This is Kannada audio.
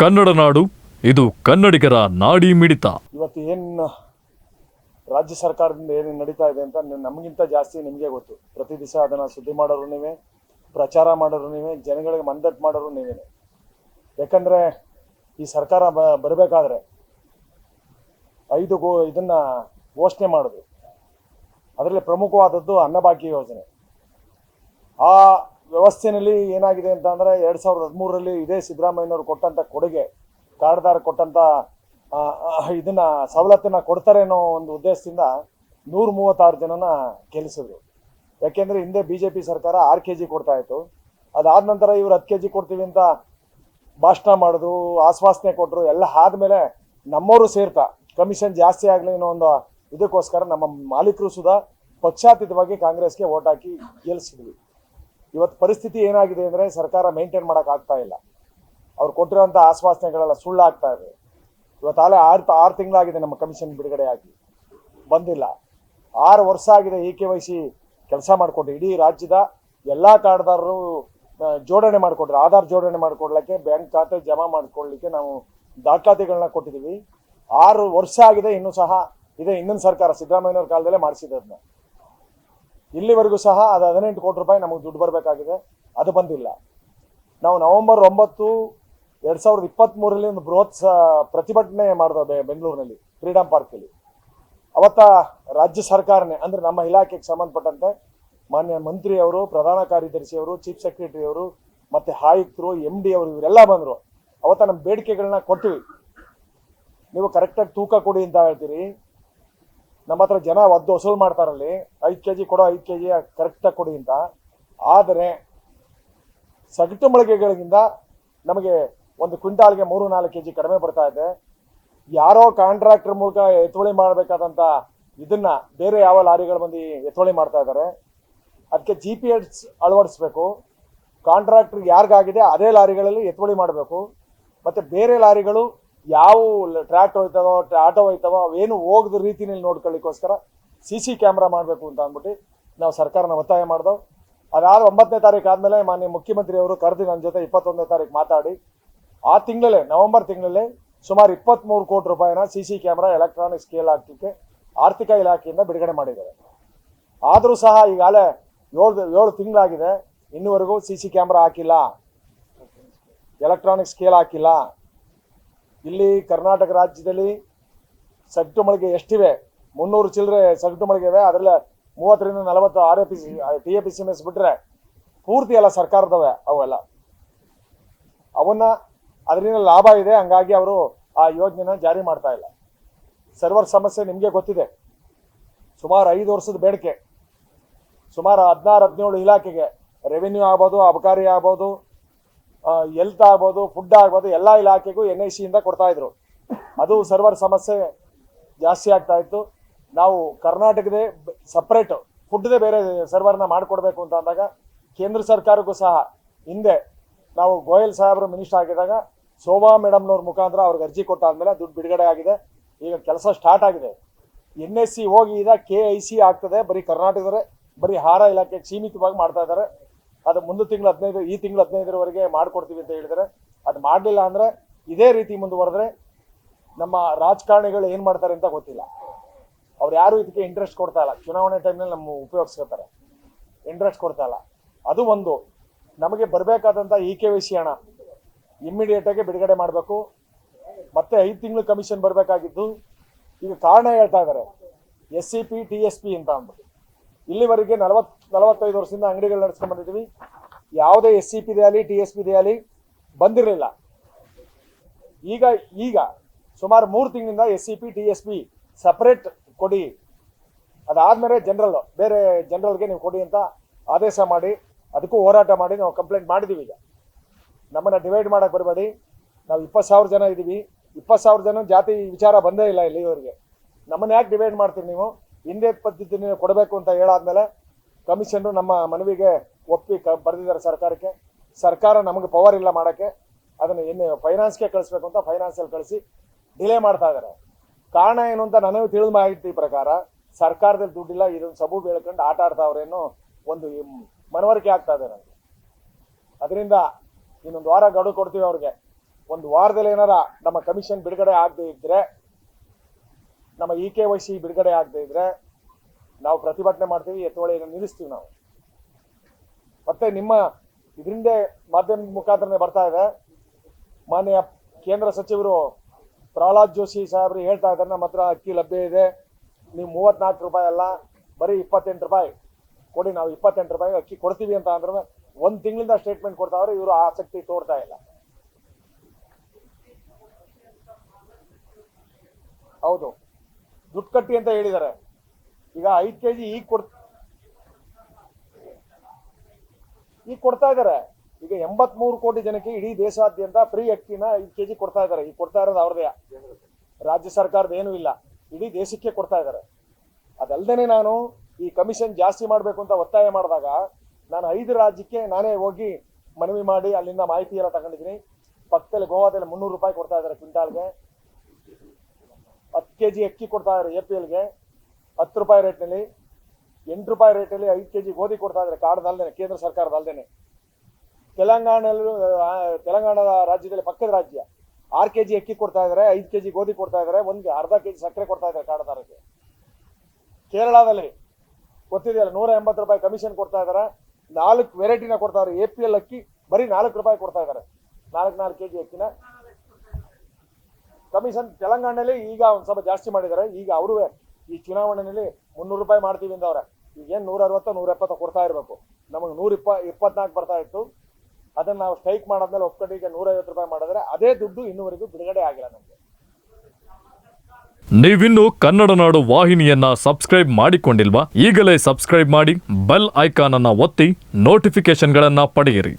ಕನ್ನಡ ನಾಡು, ಇದು ಕನ್ನಡಿಗರ ನಾಡಿ ಮಿಡಿತ. ಇವತ್ತು ಏನು ರಾಜ್ಯ ಸರ್ಕಾರದಿಂದ ಏನು ನಡೀತಾ ಇದೆ ಅಂತ ನಮಗಿಂತ ಜಾಸ್ತಿ ನಿಮಗೆ ಗೊತ್ತು. ಪ್ರತಿ ದಿವಸ ಅದನ್ನು ಸುದ್ದಿ ಮಾಡೋರು ನೀವೇ, ಪ್ರಚಾರ ಮಾಡೋರು ನೀವೇ, ಜನಗಳಿಗೆ ಮನದಟ್ಟು ಮಾಡೋರು ನೀವೇ ಯಾಕಂದರೆ ಈ ಸರ್ಕಾರ ಬ ಬರಬೇಕಾದ್ರೆ ಐದು ಗೋ ಇದನ್ನು ಘೋಷಣೆ ಮಾಡೋದು. ಅದರಲ್ಲಿ ಪ್ರಮುಖವಾದದ್ದು ಅನ್ನಭಾಗ್ಯ ಯೋಜನೆ. ಆ ವ್ಯವಸ್ಥೆಯಲ್ಲಿ ಏನಾಗಿದೆ ಅಂತ ಅಂದರೆ ಎರಡು ಸಾವಿರದ ಹದಿಮೂರರಲ್ಲಿ ಇದೇ ಸಿದ್ದರಾಮಯ್ಯನವರು ಕೊಟ್ಟಂಥ ಕೊಡುಗೆ, ಕಾರ್ಡ್ದಾರ ಕೊಟ್ಟಂಥ ಇದನ್ನು ಸವಲತ್ತನ್ನು ಕೊಡ್ತಾರೆ ಅನ್ನೋ ಒಂದು ಉದ್ದೇಶದಿಂದ ನೂರ ಮೂವತ್ತಾರು ಜನನ ಗೆಲ್ಲಿಸಿದ್ರು. ಯಾಕೆಂದರೆ ಹಿಂದೆ ಬಿ ಜೆ ಪಿ ಸರ್ಕಾರ ಆರು ಕೆ ಜಿ ಕೊಡ್ತಾ ಇತ್ತು. ಅದಾದ ನಂತರ ಇವರು ಹತ್ತು ಕೆ ಜಿ ಕೊಡ್ತೀವಿ ಅಂತ ಭಾಷಣ ಮಾಡಿದ್ರು, ಆಶ್ವಾಸನೆ ಕೊಟ್ಟರು ಎಲ್ಲ ಆದಮೇಲೆ ನಮ್ಮವರು ಸೇರ್ತಾ, ಕಮಿಷನ್ ಜಾಸ್ತಿ ಆಗಲಿ ಅನ್ನೋ ಒಂದು ಇದಕ್ಕೋಸ್ಕರ ನಮ್ಮ ಮಾಲೀಕರು ಸುಧಾ ಪಕ್ಷಾತೀತವಾಗಿ ಕಾಂಗ್ರೆಸ್ಗೆ ಓಟ್ ಹಾಕಿ ಗೆಲ್ಲಿಸಿದ್ವಿ ಇವತ್ತು ಪರಿಸ್ಥಿತಿ ಏನಾಗಿದೆ ಅಂದರೆ ಸರ್ಕಾರ ಮೇಂಟೈನ್ ಆಗ್ತಾ ಇಲ್ಲ. ಅವ್ರು ಕೊಟ್ಟಿರೋಂಥ ಆಶ್ವಾಸನೆಗಳೆಲ್ಲ ಸುಳ್ಳಾಗ್ತಾ ಇದೆ. ಇವತ್ತು ಆಲೆ ಆರು ಆರು ತಿಂಗಳಾಗಿದೆ ನಮ್ಮ ಕಮಿಷನ್ ಬಿಡುಗಡೆ ಆಗಿ ಬಂದಿಲ್ಲ. ಆರು ವರ್ಷ ಆಗಿದೆ ಎ ಕೆ ವೈ ಸಿ ಕೆಲಸ ಮಾಡಿಕೊಂಡ್ರೆ ಇಡೀ ರಾಜ್ಯದ ಎಲ್ಲ ಕಾರ್ಡ್ದಾರರು ಜೋಡಣೆ ಮಾಡಿಕೊಟ್ರು ಆಧಾರ್ ಜೋಡಣೆ ಮಾಡಿಕೊಡ್ಲಿಕ್ಕೆ ಬ್ಯಾಂಕ್ ಖಾತೆ ಜಮಾ ಮಾಡಿಕೊಳ್ಳಿಕ್ಕೆ ನಾವು ದಾಖಲಾತಿಗಳನ್ನ ಕೊಟ್ಟಿದ್ದೀವಿ ಆರು ವರ್ಷ ಆಗಿದೆ, ಇನ್ನೂ ಸಹ ಇದೆ. ಇನ್ನೊಂದು ಸರ್ಕಾರ ಸಿದ್ದರಾಮಯ್ಯನವ್ರ ಕಾಲದಲ್ಲೇ ಮಾಡಿಸಿದೆ ಅದನ್ನ ಇಲ್ಲಿವರೆಗೂ ಸಹ ಅದು ಹದಿನೆಂಟು ಕೋಟಿ ರೂಪಾಯಿ ನಮಗೆ ದುಡ್ಡು ಬರಬೇಕಾಗಿದೆ. ಅದು ಬಂದಿಲ್ಲ. ನಾವು ನವೆಂಬರ್ ಒಂಬತ್ತು ಎರಡು ಸಾವಿರದ ಇಪ್ಪತ್ತ್ಮೂರರಲ್ಲಿ ಒಂದು ಬೃಹತ್ ಪ್ರತಿಭಟನೆ ಮಾಡಿದೆ ಬೆಂಗಳೂರಿನಲ್ಲಿ ಫ್ರೀಡಮ್ ಪಾರ್ಕಲ್ಲಿ ಅವತ್ತ ರಾಜ್ಯ ಸರ್ಕಾರನೇ, ಅಂದರೆ ನಮ್ಮ ಇಲಾಖೆಗೆ ಸಂಬಂಧಪಟ್ಟಂತೆ ಮಾನ್ಯ ಮಂತ್ರಿಯವರು, ಪ್ರಧಾನ ಕಾರ್ಯದರ್ಶಿಯವರು, ಚೀಫ್ ಸೆಕ್ರೆಟರಿಯವರು, ಮತ್ತು ಆಯುಕ್ತರು ಎಂ ಡಿ ಅವರು, ಇವರೆಲ್ಲ ಬಂದರು. ಅವತ್ತ ನಮ್ಮ ಬೇಡಿಕೆಗಳನ್ನ ಕೊಟ್ಟಿವಿ ನೀವು ಕರೆಕ್ಟಾಗಿ ತೂಕ ಕೊಡಿ ಅಂತ ಹೇಳ್ತೀರಿ. ನಮ್ಮ ಹತ್ರ ಜನ ಒದ್ದು ವಸೂಲು ಮಾಡ್ತಾರಲ್ಲಿ, ಐದು ಕೆ ಜಿ ಕೊಡೋ ಐದು ಕೆ ಜಿ ಕರೆಕ್ಟಾಗಿ ಕೊಡಿ ಅಂತ. ಆದರೆ ಸಗಟು ಮಳಿಗೆಗಳಿಂದ ನಮಗೆ ಒಂದು ಕ್ವಿಂಟಾಲ್ಗೆ ಮೂರು ನಾಲ್ಕು ಕೆ ಜಿ ಕಡಿಮೆ ಬರ್ತಾ ಇದೆ. ಯಾರೋ ಕಾಂಟ್ರಾಕ್ಟರ್ ಮೂಲಕ ಎತ್ತುವಳಿ ಮಾಡಬೇಕಾದಂಥ ಇದನ್ನ ಬೇರೆ ಯಾವ ಲಾರಿಗಳು ಬಂದು ಎತ್ತುವಳಿ ಮಾಡ್ತಾ ಇದ್ದಾರೆ. ಅದಕ್ಕೆ ಜಿ ಪಿ ಎಸ್ ಅಳವಡಿಸ್ಬೇಕು. ಕಾಂಟ್ರಾಕ್ಟರ್ ಯಾರಿಗಾಗಿದೆ ಅದೇ ಲಾರಿಗಳಲ್ಲಿ ಎತ್ತುವಳಿ ಮಾಡಬೇಕು. ಮತ್ತು ಬೇರೆ ಲಾರಿಗಳು ಯಾವ ಟ್ರ್ಯಾಕ್ಟರ್ ಹೋಯ್ತದೋ, ಆಟೋ ಹೋಯ್ತವೋ ಅವೇನು ಹೋಗದ ರೀತಿನಲ್ಲಿ ನೋಡ್ಕೊಳ್ಳಿಕ್ಕೋಸ್ಕರ ಸಿ ಸಿ ಕ್ಯಾಮ್ರಾ ಮಾಡಬೇಕು ಅಂತ ಅಂದ್ಬಿಟ್ಟು ನಾವು ಸರ್ಕಾರನ ಒತ್ತಾಯ ಮಾಡಿದೆವು. ಅದಾದ ಒಂಬತ್ತನೇ ತಾರೀಕು ಆದಮೇಲೆ ಮಾನ್ಯ ಮುಖ್ಯಮಂತ್ರಿಯವರು ಕರೆದು ನನ್ನ ಜೊತೆ ಇಪ್ಪತ್ತೊಂದನೇ ತಾರೀಕು ಮಾತಾಡಿ. ಆ ತಿಂಗಳಲ್ಲೇ, ನವೆಂಬರ್ ತಿಂಗಳಲ್ಲೇ ಸುಮಾರು ಇಪ್ಪತ್ತ್ಮೂರು ಕೋಟಿ ರೂಪಾಯಿನ C C camera electronic scale ಆಗ್ತಿಕ್ಕೆ ಆರ್ಥಿಕ ಇಲಾಖೆಯಿಂದ ಬಿಡುಗಡೆ ಮಾಡಿದ್ದಾರೆ. ಆದರೂ ಸಹ ಈಗಾಗಲೇ ಏಳು ಏಳು ತಿಂಗಳಾಗಿದೆ, ಇನ್ನುವರೆಗೂ ಸಿ ಸಿ ಕ್ಯಾಮ್ರಾ ಹಾಕಿಲ್ಲ. ಎಲೆಕ್ಟ್ರಾನಿಕ್ ಸ್ಕೇಲ್ ಹಾಕಿಲ್ಲ. ಇಲ್ಲಿ ಕರ್ನಾಟಕ ರಾಜ್ಯದಲ್ಲಿ ಸಗಟು ಮಳಿಗೆ ಎಷ್ಟಿವೆ? ಮುನ್ನೂರು ಚಿಲ್ಲರೆ ಸಗಟು ಮಳಿಗೆ ಇವೆ. ಅದರಲ್ಲಿ ಮೂವತ್ತರಿಂದ ನಲವತ್ತು R A P C T A P C S ಬಿಟ್ಟರೆ ಪೂರ್ತಿ ಎಲ್ಲ ಸರ್ಕಾರದವೆ ಅವೆಲ್ಲ. ಅವನ್ನ ಅದರಿಂದ ಲಾಭ ಇದೆ. ಹಂಗಾಗಿ ಅವರು ಆ ಯೋಜನೆನ ಜಾರಿ ಮಾಡ್ತಾ ಇಲ್ಲ. ಸರ್ವರ್ ಸಮಸ್ಯೆ ನಿಮಗೆ ಗೊತ್ತಿದೆ. ಸುಮಾರು ಐದು ವರ್ಷದ ಬೇಡಿಕೆ. ಸುಮಾರು ಹದಿನಾರು, ಹದಿನೇಳು ಇಲಾಖೆಗೆ ರೆವಿನ್ಯೂ ಆಗ್ಬೋದು, ಅಬಕಾರಿ ಆಗ್ಬೋದು ಎಲ್ತ್ ಆಗ್ಬೋದು ಫುಡ್ ಆಗ್ಬೋದು, ಎಲ್ಲ ಇಲಾಖೆಗೂ ಎನ್ ಐ ಸಿಯಿಂದ ಕೊಡ್ತಾ ಇದ್ರು. ಅದು ಸರ್ವರ್ ಸಮಸ್ಯೆ ಜಾಸ್ತಿ ಆಗ್ತಾ ಇತ್ತು. ನಾವು ಕರ್ನಾಟಕದೇ ಸಪ್ರೇಟ್ ಫುಡ್ದೇ ಬೇರೆ ಸರ್ವರ್ನ ಮಾಡಿಕೊಡ್ಬೇಕು ಅಂತ ಅಂದಾಗ ಕೇಂದ್ರ ಸರ್ಕಾರಕ್ಕೂ ಸಹ ಹಿಂದೆ ನಾವು ಗೋಯಲ್ ಸಾಹೇಬರು ಮಿನಿಸ್ಟರ್ ಆಗಿದ್ದಾಗ ಶೋಭಾ ಮೇಡಮ್ನವ್ರ ಮುಖಾಂತರ ಅವ್ರಿಗೆ ಅರ್ಜಿ ಕೊಟ್ಟಾದ್ಮೇಲೆ ದುಡ್ಡು ಬಿಡುಗಡೆ ಆಗಿದೆ. ಈಗ ಕೆಲಸ ಸ್ಟಾರ್ಟ್ ಆಗಿದೆ. ಎನ್ ಎಸ್ ಸಿ ಹೋಗಿ ಈಗ ಕೆ ಐ ಸಿ ಆಗ್ತದೆ. ಬರೀ ಕರ್ನಾಟಕದವರೇ, ಬರೀ ಆಹಾರ ಇಲಾಖೆಗೆ ಸೀಮಿತವಾಗಿ ಮಾಡ್ತಾ ಇದ್ದಾರೆ. ಅದು ಮುಂದೆ ತಿಂಗಳು ಹದಿನೈದು, ಈ ತಿಂಗಳು ಹದಿನೈದರವರೆಗೆ ಮಾಡ್ಕೊಡ್ತೀವಿ ಅಂತ ಹೇಳಿದರೆ. ಅದು ಮಾಡಲಿಲ್ಲ ಅಂದರೆ ಇದೇ ರೀತಿ ಮುಂದುವರೆದ್ರೆ ನಮ್ಮ ರಾಜಕಾರಣಿಗಳು ಏನು ಮಾಡ್ತಾರೆ ಅಂತ ಗೊತ್ತಿಲ್ಲ. ಅವ್ರು ಯಾರು ಇದಕ್ಕೆ ಇಂಟ್ರೆಸ್ಟ್ ಕೊಡ್ತಾ ಇಲ್ಲ. ಚುನಾವಣೆ ಟೈಮ್ನಲ್ಲಿ ನಮ್ಮ ಉಪಯೋಗಿಸ್ಕೋತಾರೆ. ಇಂಟ್ರೆಸ್ಟ್ ಕೊಡ್ತಾ ಇಲ್ಲ. ಅದು ಒಂದು. ನಮಗೆ ಬರಬೇಕಾದಂಥ ಇ ಕೆ ವಿ ಸಿ ಹಣ ಇಮ್ಮಿಡಿಯೇಟಾಗಿ ಬಿಡುಗಡೆ ಮಾಡಬೇಕು. ಮತ್ತೆ ಐದು ತಿಂಗಳು ಕಮಿಷನ್ ಬರಬೇಕಾಗಿದ್ದು. ಈಗ ಕಾರಣ ಹೇಳ್ತಾ ಇದ್ದಾರೆ S C P T S P ಅಂತ ಅಂದ್ಬಿಟ್ಟು. ಇಲ್ಲಿವರೆಗೆ ನಲವತ್, ನಲವತ್ತೈದು ವರ್ಷದಿಂದ ಅಂಗಡಿಗಳು ನಡೆಸ್ಕೊಂಡ್ ಬಂದಿದ್ದೀವಿ. ಯಾವುದೇ ಎಸ್ ಸಿ ಪಿ ಆಗಲಿ, ಟಿ ಎಸ್ ಪಿ ಆಗಲಿ ಬಂದಿರಲಿಲ್ಲ. ಈಗ ಈಗ ಸುಮಾರು ಮೂರು ತಿಂಗಳಿಂದ S C P, T S P separate ಕೊಡಿ. ಅದಾದಮೇಲೆ ಜನರಲ್, ಬೇರೆ ಜನರಲ್ಗೆ ನೀವು ಕೊಡಿ ಅಂತ ಆದೇಶ ಮಾಡಿ, ಅದಕ್ಕೂ ಹೋರಾಟ ಮಾಡಿ ನಾವು ಕಂಪ್ಲೇಂಟ್ ಮಾಡಿದ್ದೀವಿ ಈಗ. ನಮ್ಮನ್ನು ಡಿವೈಡ್ ಮಾಡೋಕ್ಕೆ ಬರಬೇಡಿ. ನಾವು ಇಪ್ಪತ್ತು ಸಾವಿರ ಜನ ಇದ್ದೀವಿ ಇಪ್ಪತ್ತು ಸಾವಿರ ಜನ ಜಾತಿ ವಿಚಾರ ಬಂದೇ ಇಲ್ಲ ಇಲ್ಲಿವರೆಗೆ. ನಮ್ಮನ್ನ ಯಾಕೆ ಡಿವೈಡ್ ಮಾಡ್ತೀರಿ ನೀವು? ಹಿಂದೆ ಪದ್ಧತಿ ಕೊಡಬೇಕು ಅಂತ ಹೇಳಾದ್ಮೇಲೆ ಕಮಿಷನ್ ನಮ್ಮ ಮನವಿಗೆ ಒಪ್ಪಿ ಕ ಬರೆದಿದ್ದಾರೆ ಸರ್ಕಾರಕ್ಕೆ. ಸರ್ಕಾರ ನಮಗೆ ಪವರ್ ಇಲ್ಲ ಮಾಡೋಕ್ಕೆ. ಅದನ್ನು ಇನ್ನು ಫೈನಾನ್ಸ್ಗೆ ಕಳಿಸ್ಬೇಕು ಅಂತ ಫೈನಾನ್ಸಲ್ಲಿ ಕಳಿಸಿ ಡಿಲೇ ಮಾಡ್ತಾ ಇದ್ದಾರೆ. ಕಾರಣ ಏನು ಅಂತ ನನಗೆ ತಿಳಿದ ಮಾಹಿತಿ ಪ್ರಕಾರ ಸರ್ಕಾರದಲ್ಲಿ ದುಡ್ಡಿಲ್ಲ ಇದೊಂದು ಸಬು ಬೆಳ್ಕೊಂಡು ಆಟ ಆಡ್ತಾವ್ರೇನೋ ಒಂದು ಮನವರಿಕೆ ಆಗ್ತಾ ಇದೆ ನನಗೆ. ಅದರಿಂದ ಇನ್ನೊಂದು ವಾರ ಗಡುವು ಕೊಡ್ತೀವಿ ಅವ್ರಿಗೆ. ಒಂದು ವಾರದಲ್ಲಿ ಏನಾರ ನಮ್ಮ ಕಮಿಷನ್ ಬಿಡುಗಡೆ ಆಗದೆ ಇದ್ರೆ ನಮ್ಮ ಇ ಕೆ ವೈ ಸಿ ಬಿಡುಗಡೆ ಆಗದೆ ಇದ್ರೆ ನಾವು ಪ್ರತಿಭಟನೆ ಮಾಡ್ತೀವಿ, ಎತ್ತುವಳಿಯನ್ನು ನಿಲ್ಲಿಸ್ತೀವಿ ನಾವು. ಮತ್ತೆ ನಿಮ್ಮ ಇದರಿಂದ ಮಾಧ್ಯಮ ಮುಖಾಂತರನೇ ಬರ್ತಾ ಇದೆ. ಮಾನ್ಯ ಕೇಂದ್ರ ಸಚಿವರು ಪ್ರಹ್ಲಾದ್ ಜೋಶಿ ಸಾಹೇಬ್ರು ಹೇಳ್ತಾ ಇದ್ದಾರೆ, ನಮ್ಮ ಹತ್ರ ಅಕ್ಕಿ ಲಭ್ಯ ಇದೆ. ನೀವು ಮೂವತ್ನಾಲ್ಕು ರೂಪಾಯಿ ಅಲ್ಲ, ಬರೀ ಇಪ್ಪತ್ತೆಂಟು ರೂಪಾಯಿ ಕೊಡಿ, ನಾವು ಇಪ್ಪತ್ತೆಂಟು ರೂಪಾಯಿ ಅಕ್ಕಿ ಕೊಡ್ತೀವಿ ಅಂತ ಅಂದ್ರೆ ಒಂದು ತಿಂಗಳಿಂದ ಸ್ಟೇಟ್ಮೆಂಟ್ ಕೊಡ್ತಾವ್ರೆ, ಇವರು ಆಸಕ್ತಿ ತೋರ್ತಾ ಇಲ್ಲ. ಹೌದು. ದುಡ್ಡು ಕಟ್ಟಿ ಅಂತ ಹೇಳಿದ್ದಾರೆ. ಈಗ ಐದು ಕೆ ಜಿ ಈಗ ಕೊಡ್ ಈಗ ಕೊಡ್ತಾ ಇದ್ದಾರೆ. ಈಗ ಎಂಬತ್ಮೂರು ಕೋಟಿ ಜನಕ್ಕೆ ಇಡೀ ದೇಶಾದ್ಯಂತ ಫ್ರೀ ಅಕ್ಕಿನ ಐದು ಕೆ ಜಿ ಕೊಡ್ತಾ ಇದ್ದಾರೆ. ಈಗ ಕೊಡ್ತಾ ಇರೋದು ಅವ್ರದೇ ರಾಜ್ಯ ಸರ್ಕಾರದ ಏನೂ ಇಲ್ಲ. ಇಡೀ ದೇಶಕ್ಕೆ ಕೊಡ್ತಾ ಇದ್ದಾರೆ. ಅದಲ್ದೇನೆ ನಾನು ಈ ಕಮಿಷನ್ ಜಾಸ್ತಿ ಮಾಡಬೇಕು ಅಂತ ಒತ್ತಾಯ ಮಾಡಿದಾಗ ನಾನು ಐದು ರಾಜ್ಯಕ್ಕೆ ನಾನೇ ಹೋಗಿ ಮನವಿ ಮಾಡಿ ಅಲ್ಲಿಂದ ಮಾಹಿತಿ ಎಲ್ಲ ತಗೊಂಡಿದ್ದೀನಿ. ಪಕ್ಕದಲ್ಲಿ ಗೋವಾದಲ್ಲಿ ಮುನ್ನೂರು ರೂಪಾಯಿ ಕೊಡ್ತಾ ಇದ್ದಾರೆ ಕ್ವಿಂಟಾಲ್ಗೆ. ಹತ್ತು ಕೆ ಜಿ ಅಕ್ಕಿ ಕೊಡ್ತಾ ಇದ್ದಾರೆ ಎ ಪಿ ಎಲ್ಗೆ ಹತ್ತು ರೂಪಾಯಿ ರೇಟ್ನಲ್ಲಿ, ಎಂಟು ರೂಪಾಯಿ ರೇಟಲ್ಲಿ ಐದು ಕೆ ಜಿ ಗೋಧಿ ಕೊಡ್ತಾ ಇದ್ದಾರೆ ಕಾಡ್ದಲ್ದೇನೆ ಕೇಂದ್ರ ಸರ್ಕಾರದ ಅಲ್ದೇನೆ. ತೆಲಂಗಾಣಲ್ಲೂ ತೆಲಂಗಾಣದ ರಾಜ್ಯದಲ್ಲಿ ಪಕ್ಕದ ರಾಜ್ಯ. ಆರು ಕೆ ಜಿ ಅಕ್ಕಿ ಕೊಡ್ತಾ ಇದ್ದಾರೆ ಐದು ಕೆ ಜಿ ಗೋಧಿ ಕೊಡ್ತಾ ಇದ್ದಾರೆ ಒಂದು ಅರ್ಧ ಕೆ ಜಿ ಸಕ್ಕರೆ ಕೊಡ್ತಾ ಇದ್ದಾರೆ ಕಾಡದಾರಕ್ಕೆ ಕೇರಳದಲ್ಲಿ ಗೊತ್ತಿದೆಯಲ್ಲ, ನೂರ ಎಂಬತ್ತು ರೂಪಾಯಿ ಕಮಿಷನ್ ಕೊಡ್ತಾ ಇದ್ದಾರೆ ನಾಲ್ಕು ವೆರೈಟಿನ ಕೊಡ್ತಾ ಇದ್ದಾರೆ ಎ ಪಿ ಎಲ್ ಅಕ್ಕಿ, ಬರೀ ನಾಲ್ಕು ರೂಪಾಯಿ ಕೊಡ್ತಾ ಇದ್ದಾರೆ ನಾಲ್ಕು ನಾಲ್ಕು ಕೆ ಜಿ ಅಕ್ಕಿನ. ಕಮಿಷನ್ ತೆಲಂಗಾಣದಲ್ಲಿ ಈಗ ಒಂದು ಸ್ವಲ್ಪ ಜಾಸ್ತಿ ಮಾಡಿದ್ದಾರೆ. ಈಗ ಅವರು ಈ ಚುನಾವಣೆಯಲ್ಲಿ ಮುನ್ನೂರು ರೂಪಾಯಿ ಮಾಡ್ತೀವಿ ಅಂದವ್ರೆ ಈಗ ಏನು ನೂರ ಅರವತ್ತು ನೂರ ಎಪ್ಪತ್ತು ಕೊಡ್ತಾ ಇರಬೇಕು. ನಮಗೆ ನೂರ ಇಪ್ಪ, ಇಪ್ಪತ್ನಾಲ್ಕು ಬರ್ತಾ ಇತ್ತು. ಅದನ್ನ ನಾವು ಸ್ಟ್ರೈಕ್ ಮಾಡಾದ್ಮೇಲೆ ಒಪ್ಕೊಂಡು ಈಗ ನೂರೈವತ್ತು ರೂಪಾಯಿ ಮಾಡಿದ್ರೆ ಅದೇ ದುಡ್ಡು ಇನ್ನುವರೆಗೂ ಬಿಡುಗಡೆ ಆಗಿಲ್ಲ ನಮಗೆ. ನೀವಿನ್ನು ಕನ್ನಡ ನಾಡು ವಾಹಿನಿಯನ್ನ ಸಬ್ಸ್ಕ್ರೈಬ್ ಮಾಡಿಕೊಂಡಿಲ್ವಾ? ಈಗಲೇ ಸಬ್ಸ್ಕ್ರೈಬ್ ಮಾಡಿ, ಬೆಲ್ ಐಕಾನ್ ಅನ್ನ ಒತ್ತಿ ನೋಟಿಫಿಕೇಶನ್ಗಳನ್ನ ಪಡೆಯಿರಿ.